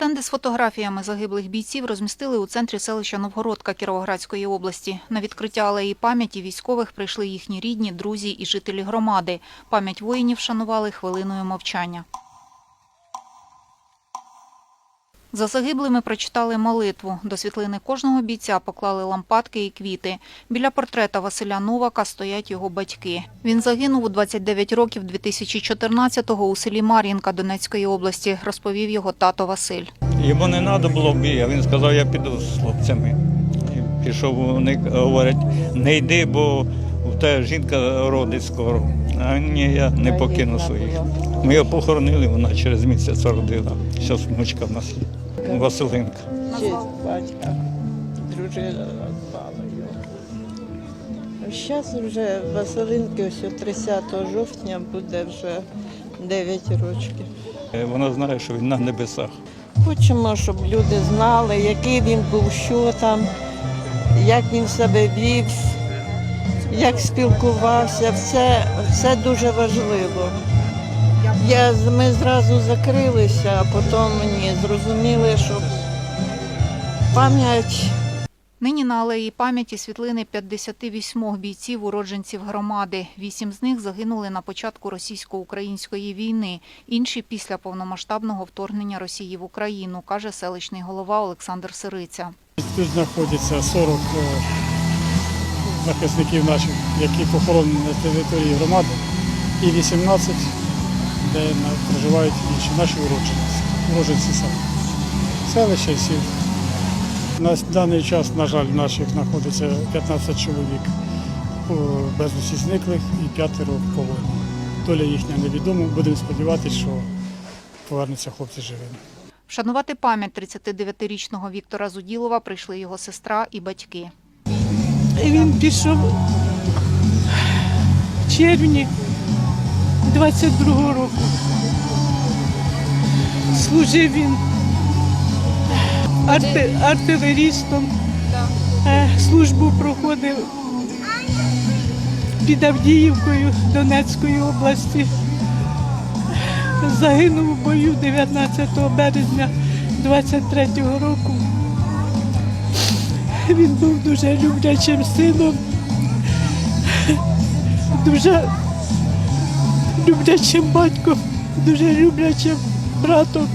Стенди з фотографіями загиблих бійців розмістили у центрі селища Новгородка Кіровоградської області. На відкриття алеї пам'яті військових прийшли їхні рідні, друзі і жителі громади. Пам'ять воїнів шанували хвилиною мовчання. За загиблими прочитали молитву. До світлини кожного бійця поклали лампадки і квіти. Біля портрета Василя Новака стоять його батьки. Він загинув у 29 років 2014-го у селі Мар'їнка Донецької області, розповів його тато Василь. Йому не треба було бій, він сказав, я піду з хлопцями. І пішов, вони говорять, не йди, бо в тебе жінка родить скоро. А ні, я не покину своїх. Ми його похоронили, вона через місяць родила. Зараз внучка в нас є. Василинка. Честь батька, дружина назвала його. Зараз вже Василинки, ось 30 жовтня буде вже 9 років. Е, Вона знає, що він на небесах. Хочемо, щоб люди знали, який він був, що там, як він себе вів, як спілкувався. Все, все дуже важливо. Я, ми зразу закрилися, а потім ні, зрозуміли, що пам'ять Нині на алеї пам'яті світлини 58 бійців уродженців громади. Вісім з них загинули на початку російсько-української війни, інші після повномасштабного вторгнення Росії в Україну, каже селищний голова Олександр Сириця. Тут знаходиться 40 е, захисників наших, які похоронені на території громади, і 18, де проживають інші наші уродженці, уродженці села. Селища і сіл. На даний час, на жаль, в наших знаходиться 15 чоловік о, безвісті зниклих і п'ятеро полонених. Доля їхня невідома. Будемо сподіватися, що повернуться хлопці живими. Вшанувати пам'ять 39-річного Віктора Зуділова прийшли його сестра і батьки. І Він пішов в червні 22-го року. Служив він арти, артилерістом, Е, службу проходив під Авдіївкою Донецької області. Загинув у бою 19 березня 23-го року. Він був дуже люблячим сином, дуже люблячим батьком, дуже люблячим братом.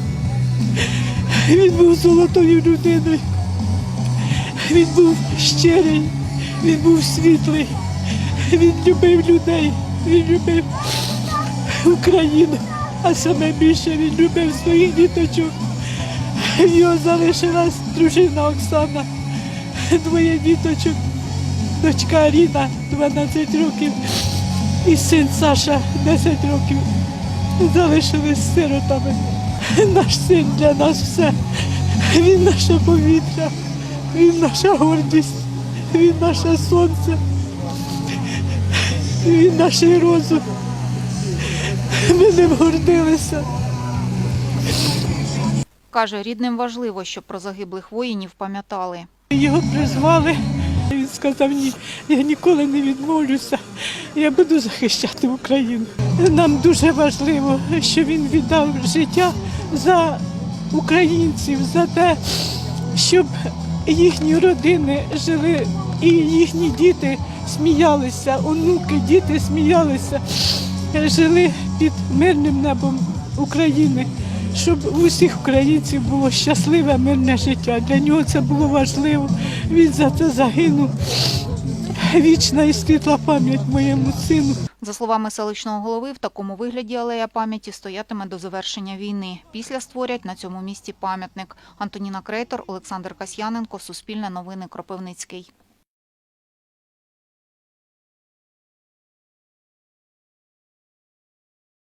Він був золотою людиною. Він був щирий, він був світлий, він любив людей, він любив Україну, а саме більше він любив своїх діточок. Його залишилась дружина Оксана двоє діточок, дочка Аріна 12 років і син Саша 10 років. Залишились сиротами. Наш син для нас все. Він наше повітря, він наша гордість, він наше сонце, він наш розум. Ми ним гордилися. Каже, рідним важливо, щоб про загиблих воїнів пам'ятали. Його призвали. Він сказав, ні, я ніколи не відмовлюся, я буду захищати Україну. Нам дуже важливо, що він віддав життя за українців, за те, щоб їхні родини жили і їхні діти сміялися, онуки, діти сміялися, жили під мирним небом України щоб усіх українців було щасливе, мирне життя. Для нього це було важливо. Він за це загинув. Вічна і світла пам'ять моєму сину. За словами селищного голови, в такому вигляді алея пам'яті стоятиме до завершення війни. Після створять на цьому місці пам'ятник. Антоніна Крейтор, Олександр Касьяненко, Суспільне новини Кропивницький.